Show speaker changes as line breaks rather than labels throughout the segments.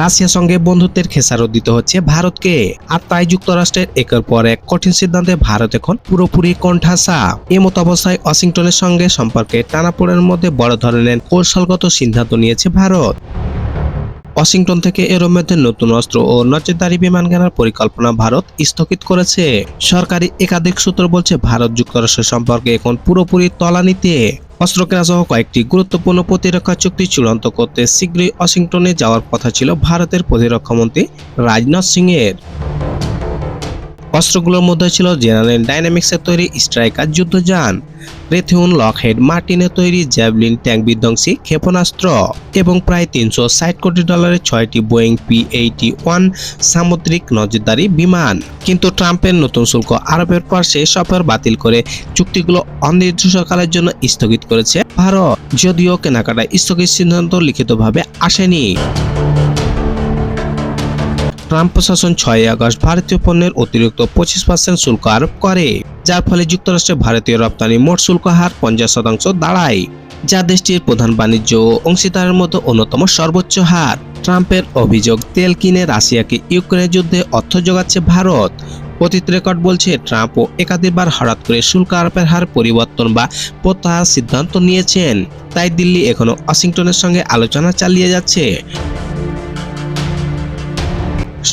রাশিয়ার সঙ্গে বন্ধুত্বের খেসারত দিতে হচ্ছে ভারতকে। আর তাই যুক্তরাষ্ট্রের একের পর এক কঠিন সিদ্ধান্তে ভারত এখন পুরোপুরি কণ্ঠাসা। এমত অবস্থায় ওয়াশিংটনের সঙ্গে সম্পর্কে টানাপোড়ের মধ্যে বড় ধরনের কৌশলগত সিদ্ধান্ত নিয়েছে ভারত। ওয়াশিংটন থেকে এর মধ্যে নতুন অস্ত্র ও নজরদারি বিমান কেনার পরিকল্পনা ভারত স্থগিত করেছে। সরকারি একাধিক সূত্র বলছে ভারত যুক্তরাষ্ট্র সম্পর্কে এখন পুরোপুরি তলানিতে অস্ত্র কেনা সহ কয়েকটি গুরুত্বপূর্ণ প্রতিরক্ষা চুক্তি চূড়ান্ত করতে শীঘ্রই ওয়াশিংটনে যাওয়ার কথা ছিল ভারতের প্রতিরক্ষামন্ত্রী রাজনাথ সিংয়ের। অস্ত্রগুলোর মধ্যে ছিল জেনারেল ডাইনামিক্সের তৈরি স্ট্রাইকার যুদ্ধযান, রেথিউন লকহেড মার্টিনের তৈরি জ্যাভলিন ট্যাঙ্ক বিধ্বংসী ক্ষেপণাস্ত্র এবং প্রায় তিনশো ষাট কোটি ডলারের ছয়টি বোয়িং পি এইটি ওয়ান সামুদ্রিক নজরদারি বিমান। কিন্তু ট্রাম্পের নতুন শুল্ক আরোপের পর সেই সফর বাতিল করে চুক্তিগুলো অনির্দিষ্টকালের জন্য স্থগিত করেছে ভারত, যদিও কেনাকাটা স্থগিত সিদ্ধান্ত লিখিতভাবে আসেনি। ট্রাম্প প্রশাসন ছয় আগস্ট ভারতীয় পণ্যের অতিরিক্ত পঁচিশ পার্সেন্ট শুল্ক আরোপ করে, যার ফলে যুক্তরাষ্ট্রে ভারতীয় রপ্তানি মোট শুল্ক হার পঞ্চাশ শতাংশ দাঁড়ায়। যা দেশটির প্রধান বাণিজ্য অংশীদারের মতো অন্যতম সর্বোচ্চ হার। ট্রাম্পের অভিযোগ, তেল কিনে রাশিয়াকে ইউক্রেনের যুদ্ধে অর্থ যোগাচ্ছে ভারত। অতীত রেকর্ড বলছে ট্রাম্পও একাধিকবার হঠাৎ করে শুল্ক আরোপের হার পরিবর্তন বা প্রত্যাহার সিদ্ধান্ত নিয়েছেন। তাই দিল্লি এখনও ওয়াশিংটনের সঙ্গে আলোচনা চালিয়ে যাচ্ছে।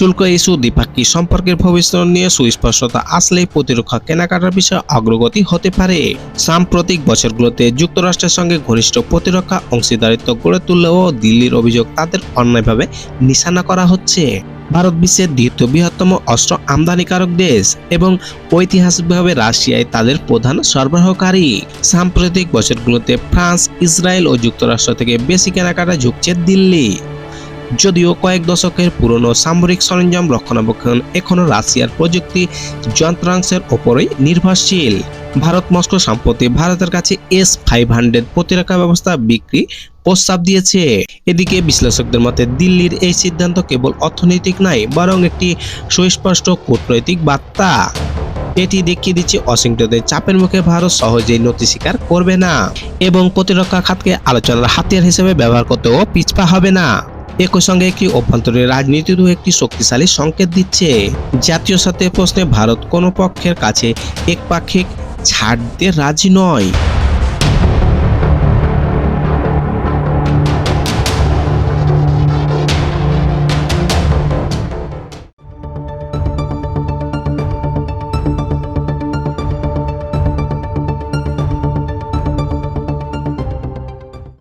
শুল্ক ইস্যু, দ্বিপাক্ষিক সম্পর্কের ভবিষ্যৎ নিয়ে সুস্পষ্টতা আসলেই প্রতিরক্ষা কেনাকাটার বিষয়ে অগ্রগতি হতে পারে। সাম্প্রতিক বছরগুলোতে যুক্তরাষ্ট্রের সঙ্গে ঘনিষ্ঠ প্রতিরক্ষা অংশীদারিত্ব গড়ে তুললেও দিল্লির অভিযোগ তাদের অন্যায়ভাবে নিশানা করা হচ্ছে। ভারত বিশ্বের দ্বিতীয় বৃহত্তম অস্ত্র আমদানিকারক দেশ এবং ঐতিহাসিকভাবে রাশিয়ায় তাদের প্রধান সরবরাহকারী। সাম্প্রতিক বছরগুলোতে ফ্রান্স, ইসরায়েল ও যুক্তরাষ্ট্র থেকে বেশি কেনাকাটা ঝুঁকছে দিল্লি। যদিও কয়েক দশকের পুরনো সামরিক সরঞ্জাম রক্ষণাবেক্ষণ এখনও রাশিয়ার প্রযুক্তি যন্ত্রাংশের ওপরই নির্ভরশীল। ভারত মস্কো সম্প্রতি ভারতের কাছে এস ফাইভ হান্ড্রেড প্রতিরক্ষা ব্যবস্থা বিক্রি প্রস্তাব দিয়েছে। এদিকে বিশ্লেষকদের মতে, দিল্লির এই সিদ্ধান্ত কেবল অর্থনৈতিক নয়, বরং একটি সুস্পষ্ট কূটনৈতিক বার্তা। এটি দেখিয়ে দিচ্ছে ওয়াশিংটনের চাপের মুখে ভারত সহজেই নথি স্বীকার করবে না এবং প্রতিরক্ষা খাতকে আলোচনার হাতিয়ার হিসেবে ব্যবহার করতেও পিছপা হবে না। একই সঙ্গে একটি অভ্যন্তরীণ রাজনীতিরও একটি শক্তিশালী সংকেত দিচ্ছে। জাতীয় স্বার্থের প্রশ্নে ভারত কোনো পক্ষের কাছে একপাক্ষিক ছাড় দিতে রাজি নয়।